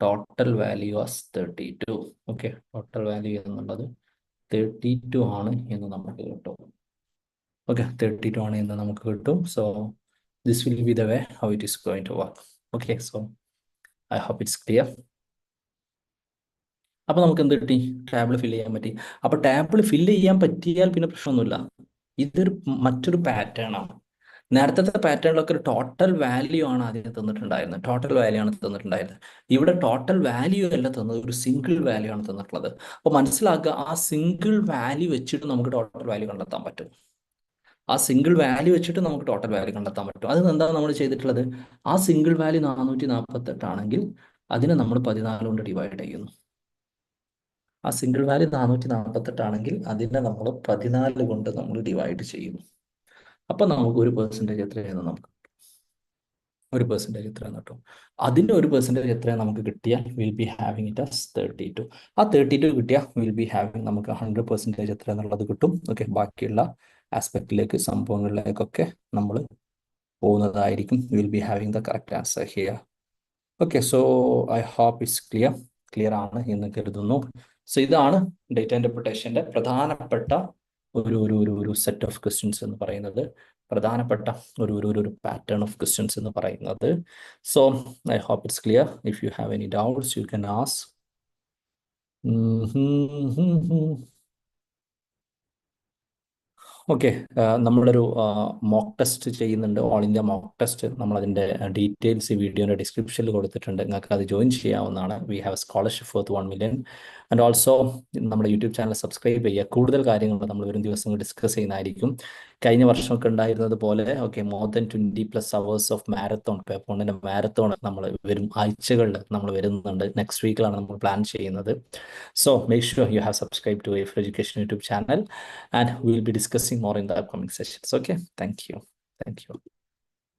total value as thirty two okay total value എന്നുള്ളത് തേർട്ടി ടു ആണ് എന്ന് നമുക്ക് കിട്ടും. ഓക്കെ തേർട്ടി ടു ആണ് എന്ന് നമുക്ക് കിട്ടും. So this will be the way how it is going to work okay so I hope it's clear അപ്പൊ നമുക്ക് എന്ത് കിട്ടി? ടാബിൾ ഫില്ല് ചെയ്യാൻ പറ്റി. അപ്പൊ ടാബിൾ ഫില്ല് ചെയ്യാൻ പറ്റിയാൽ പിന്നെ പ്രശ്നമൊന്നുമില്ല. ഇതൊരു മറ്റൊരു പാറ്റേൺ ആണ്. നേരത്തെ പാറ്റേണിലൊക്കെ ഒരു ടോട്ടൽ വാല്യൂ ആണ് ആദ്യം തന്നിട്ടുണ്ടായിരുന്നത്. ടോട്ടൽ വാല്യൂ ആണ് തന്നിട്ടുണ്ടായിരുന്നത്. ഇവിടെ ടോട്ടൽ വാല്യൂ അല്ല തന്നത് ഒരു സിംഗിൾ വാല്യൂ ആണ് തന്നിട്ടുള്ളത്. അപ്പോൾ മനസ്സിലാക്കുക ആ സിംഗിൾ വാല്യൂ വെച്ചിട്ട് നമുക്ക് ടോട്ടൽ വാല്യൂ കണ്ടെത്താൻ പറ്റും. ആ സിംഗിൾ വാല്യൂ വെച്ചിട്ട് നമുക്ക് ടോട്ടൽ വാല്യൂ കണ്ടെത്താൻ പറ്റും. അത് എന്താണ് നമ്മൾ ചെയ്തിട്ടുള്ളത്? ആ സിംഗിൾ വാല്യൂ നാനൂറ്റി നാൽപ്പത്തെട്ട് ആണെങ്കിൽ അതിനെ നമ്മൾ പതിനാല് കൊണ്ട് ഡിവൈഡ് ചെയ്യുന്നു. ആ സിംഗിൾ വാല്യൂ നാനൂറ്റി നാൽപ്പത്തെട്ട് ആണെങ്കിൽ അതിനെ നമ്മൾ പതിനാല് കൊണ്ട് നമ്മൾ ഡിവൈഡ് ചെയ്യുന്നു. അപ്പൊ നമുക്ക് ഒരു പെർസെന്റേജ് എത്രയാണ് നമുക്ക് ഒരു പെർസെന്റേജ് എത്രയാണ് കേട്ടോ. അതിന്റെ ഒരു പെർസെന്റേജ് എത്രയാണ് നമുക്ക് കിട്ടിയാൽ will be having it as thirty two ആ തേർട്ടി ടു കിട്ടിയാൽ വിൽ ബി ഹാവിങ് നമുക്ക് ഹൺഡ്രഡ് പെർസെന്റേജ് എത്ര എന്നുള്ളത് കിട്ടും. ഓക്കെ ബാക്കിയുള്ള ആസ്പെക്റ്റിലേക്ക് സംഭവങ്ങളിലേക്കൊക്കെ നമ്മൾ പോകുന്നതായിരിക്കും. Will be having the correct answer here okay so I hope it's clear clear ആണ് എന്ന് കരുതുന്നു. സോ ഇതാണ് ഡേറ്റ ഇന്റർപ്രിട്ടേഷന്റെ പ്രധാനപ്പെട്ട ഒരു ഒരു ഒരു ഒരു സെറ്റ് ഓഫ് ക്വസ്റ്റ്യൻസ് എന്ന് പറയുന്നത്. പ്രധാനപ്പെട്ട ഒരു ഒരു ഒരു പാറ്റേൺ ഓഫ് ക്വസ്റ്റ്യൻസ് എന്ന് പറയുന്നത്. So I hope it's clear if you have any doubts you can ask okay നമ്മളൊരു മോക്ക് ടെസ്റ്റ് ചെയ്യുന്നുണ്ട്. ഓൾ ഇന്ത്യ മോക്ക് ടെസ്റ്റ് നമ്മൾ അതിന്റെ ഡീറ്റെയിൽസ് വീഡിയോയുടെ ഡിസ്ക്രിപ്ഷനിൽ കൊടുത്തിട്ടുണ്ട്. നിങ്ങൾക്ക് അത് ജോയിൻ ചെയ്യാവുന്നതാണ്. We have scholarship for one million and also നമ്മുടെ യൂട്യൂബ് ചാനൽ സബ്സ്ക്രൈബ് ചെയ്യുക. കൂടുതൽ കാര്യങ്ങൾ നമ്മൾ വരും ദിവസങ്ങൾ ഡിസ്കസ് ചെയ്യുന്നതായിരിക്കും. കഴിഞ്ഞ വർഷമൊക്കെ ഉണ്ടായിരുന്നത് പോലെ okay more than twenty plus hours of marathon പേപ്പോണിന്റെ marathon നമ്മൾ വരും ആഴ്ചകളിൽ നമ്മൾ വരുന്നുണ്ട്. നെക്സ്റ്റ് വീക്കിലാണ് നമ്മൾ പ്ലാൻ ചെയ്യുന്നത്. So make sure you have subscribe to F education YouTube channel and will be discussing more in the upcoming sessions okay thank you thank you.